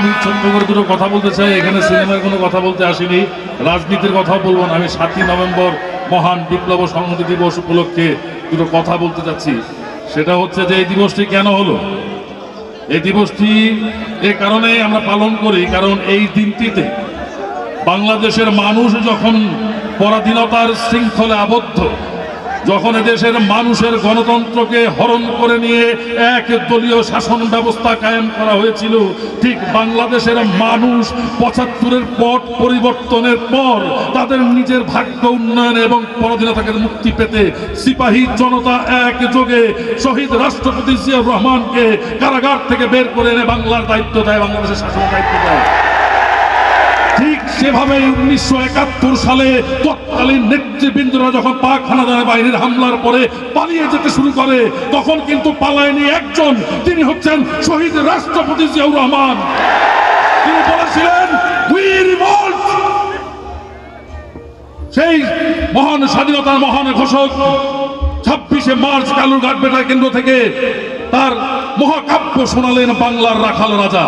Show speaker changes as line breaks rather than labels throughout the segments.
আমি ছোট্ট করে দুটো কথা বলতে চাই, এখানে সিনেমার কোনো কথা বলতে আসিনি। রাজনীতির কথা বলব না, আমি সাতই নভেম্বর মহান বিপ্লব সংহতি দিবস উপলক্ষে দুটো কথা বলতে চাচ্ছি সেটা হচ্ছে যে, এই দিবসটি কেন হলো? এই দিবসটি এ কারণেই আমরা পালন করি, কারণ এই দিনটিতে বাংলাদেশের মানুষ যখন পরাধীনতার শৃঙ্খলে আবদ্ধ যখন দেশের মানুষের গণতন্ত্রকে হরণ করে নিয়ে এক দলীয় শাসন ব্যবস্থা কায়েম করা হয়েছিল, ঠিক বাংলাদেশের মানুষ পঁচাত্তরের পট পরিবর্তনের পর তাদের নিজের ভাগ্য উন্নয়ন এবং পরাধীনতাকে মুক্তি পেতে সিপাহী জনতা এক যোগে শহীদ রাষ্ট্রপতি জিয়াউর রহমানকে কারাগার থেকে বের করে এনে বাংলার দায়িত্ব দেয়, বাংলাদেশের শাসনের দায়িত্ব দেয়। ঠিক সেভাবে উনিশশো একাত্তর সালে তৎকালীন নেতৃবৃন্দরা যখন পাক হানাদার বাহিনীর হামলার পরে পালিয়ে যেতে শুরু করে, তখন কিন্তু পালায়নি একজন। তিনি হচ্ছেন শহীদ রাষ্ট্রপতি জিয়াউর রহমান। তিনি বলেছিলেন সেই মহান স্বাধীনতার মহান ঘোষক ছাব্বিশে মার্চ কালুরঘাট বেটা কেন্দ্র থেকে তার মহাকাব্য শোনালেন বাংলার রাখাল রাজা।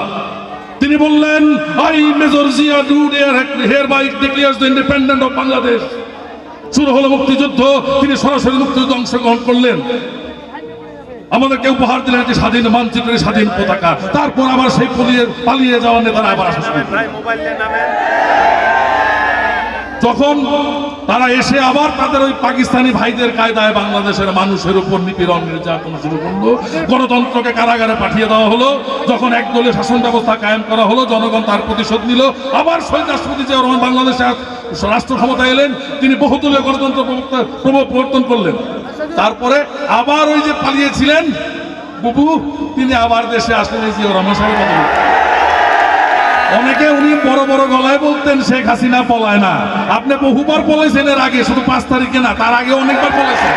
তিনি বললেন I major Zia do hereby declares the independent of Bangladesh শুরু হলো মুক্তিযুদ্ধ, তিনি সরাসরি মুক্তিযুদ্ধে অংশগ্রহণ করলেন। আমাদেরকে উপহার দিলেন একটি স্বাধীন মানচিত্রের স্বাধীন পতাকা। তারপর আবার সেই পালিয়ে পালিয়ে যাওয়া নেতারা আবার আসা শুরু করলেন। তখন তারা এসে আবার তাদের ওই পাকিস্তানি ভাইদের কায়দায় বাংলাদেশের মানুষের উপর নিপীড়ন, নির্যাতন শুরু করল। গণতন্ত্রকে কারাগারে পাঠিয়ে দেওয়া হলো। যখন একদলীয় শাসন ব্যবস্থা কায়েম করা হলো, জনগণ তার প্রতিশোধ নিল। আবার শহীদ রাষ্ট্রপতি জিয়াউর রহমান বাংলাদেশে রাষ্ট্র ক্ষমতা এলেন। তিনি বহুদলীয় গণতন্ত্র প্রবর্তন করলেন। তারপরে আবার ওই যে পালিয়েছিলেন বুবু, তিনি আবার দেশে আসলেন জিয়াউর রহমান বলতে। অনেকে উনি বড় বড় গলায় বলতেন শেখ হাসিনা পলায় না। আপনি বহুবার পলাইছেন এর আগে, শুধু পাঁচ তারিখে না, তার আগে অনেকবার পলাইছেন।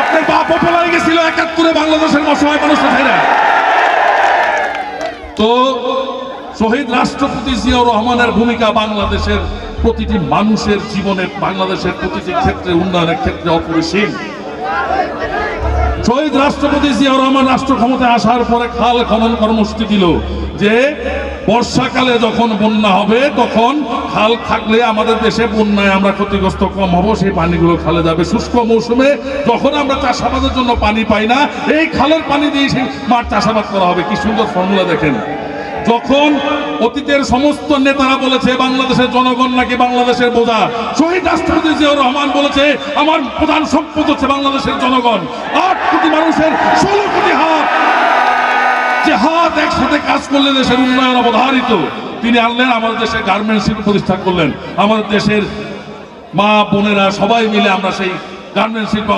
আপনার বাপও পলাই গেছিল একাত্তরে বাংলাদেশের অসহায় মানুষের ছেড়ে তো শহীদ রাষ্ট্রপতি জিয়াউর রহমানের ভূমিকা বাংলাদেশের প্রতিটি মানুষের জীবনে বাংলাদেশের প্রতিটি ক্ষেত্রে, উন্নয়নের ক্ষেত্রে অপরিসীম। শহীদ রাষ্ট্রপতি জিয়াউর রহমান রাষ্ট্র ক্ষমতায় আসার পরে খাল খনন কর্মসূচি দিল যে বর্ষাকালে যখন বন্যা হবে, তখন খাল থাকলে আমাদের দেশে বন্যায় আমরা ক্ষতিগ্রস্ত কম হব, সেই পানিগুলো খালে যাবে। শুষ্ক মৌসুমে যখন আমরা চাষাবাদের জন্য পানি পাই না, এই খালের পানি দিয়ে সেই মাঠ চাষাবাদ করা হবে। কি সুন্দর ফর্মুলা দেখেন। যখন অতীতের সমস্ত নেতারা বলেছে, বাংলাদেশের জনগণ নাকি বাংলাদেশের বোঝা। শহীদ রাষ্ট্রপতি জিয়াউর রহমান বলেছে, আমার প্রধান সম্পদ হচ্ছে বাংলাদেশের জনগণ। কোটি মানুষের ষোলো কোটি হাত। যে হাত একসাথে কাজ করলে দেশের উন্নয়ন অবধারিত। তিনি আনলেন আমাদের দেশে গার্মেন্টস শিল্প প্রতিষ্ঠা করলেন। আমাদের দেশের মা বোনেরা সবাই মিলে আমরা সেই গার্মেন্টস শিল্প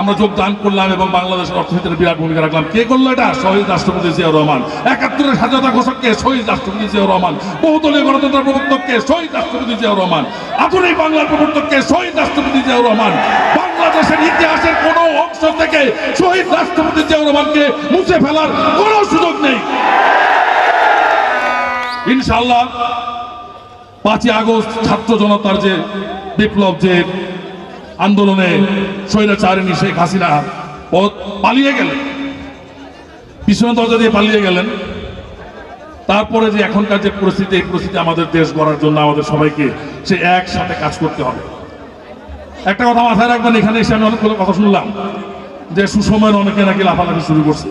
আমরা যোগদান করলাম এবং বাংলাদেশের অর্থনীতির বিরাট ভূমিকা রাখলাম। কে করল এটা? শহীদ রাষ্ট্রপতি জিয়াউর রহমান। একাত্তরের স্বাধীনতা ঘোষককে শহীদ রাষ্ট্রপতি জিয়াউর রহমান। বহুদলীয় গণতন্ত্র প্রবর্তককে শহীদ রাষ্ট্রপতি জিয়াউর রহমান। আধুনিক বাংলার প্রবর্তককে শহীদ রাষ্ট্রপতি জিয়াউর রহমান। বাংলাদেশের ইতিহাসের অংশ থেকে শহীদ রাষ্ট্রপতি জিয়াউর রহমানকে মুছে ফেলার কোনো সুযোগ নেই। ইনশাল্লাহ পাঁচই আগস্ট ছাত্র জনতার যে বিপ্লব, যে আন্দোলনে স্বৈরাচারিণী শেখ হাসিনা পালিয়ে গেলেন পিছনে দরজা দিয়ে পালিয়ে গেলেন, তারপরে যে এখনকার যে পরিস্থিতি, এই পরিস্থিতি আমাদের দেশ গড়ার জন্য আমাদের সবাইকে সে একসাথে কাজ করতে হবে। একটা কথা মাথায় রাখবেন, এখানে এসে আমি অনেকগুলো কথা শুনলাম। যে সুসময়ের অনেকে নাকি লাফালাফি শুরু করছে।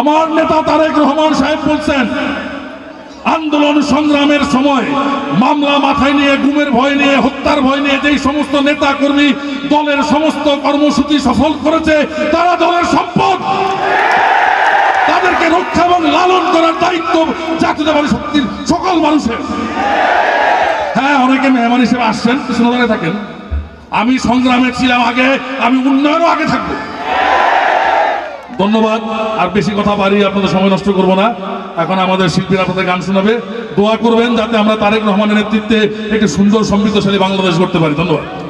আমার নেতা তারেক রহমান সাহেব বলছেন, আন্দোলন সংগ্রামের সময় মামলা মাথায় নিয়ে, গুমের ভয় নিয়ে, হত্যার ভয় নিয়ে যেই সমস্ত নেতা কর্মী দলের সমস্ত কর্মসূচি সফল করেছে, তারা দলের সম্পদ। তাদেরকে রক্ষা এবং লালন করার দায়িত্ব জাতীয়তাবাদী শক্তির সকল মানুষের। হ্যাঁ অনেকে মেহমান হিসেবে আসছেন কৃষ্ণনগরে থাকেন। আমি সংগ্রামে ছিলাম আগে, আমি উন্নয়নও আগে থাকব। ধন্যবাদ, আর বেশি কথা বাড়ি আপনাদের সময় নষ্ট করব না। এখন আমাদের শিল্পীরা আপনাদের গান শোনাবে। দোয়া করবেন যাতে আমরা তারেক রহমানের নেতৃত্বে একটি সুন্দর, সমৃদ্ধশালী বাংলাদেশ করতে পারি। ধন্যবাদ।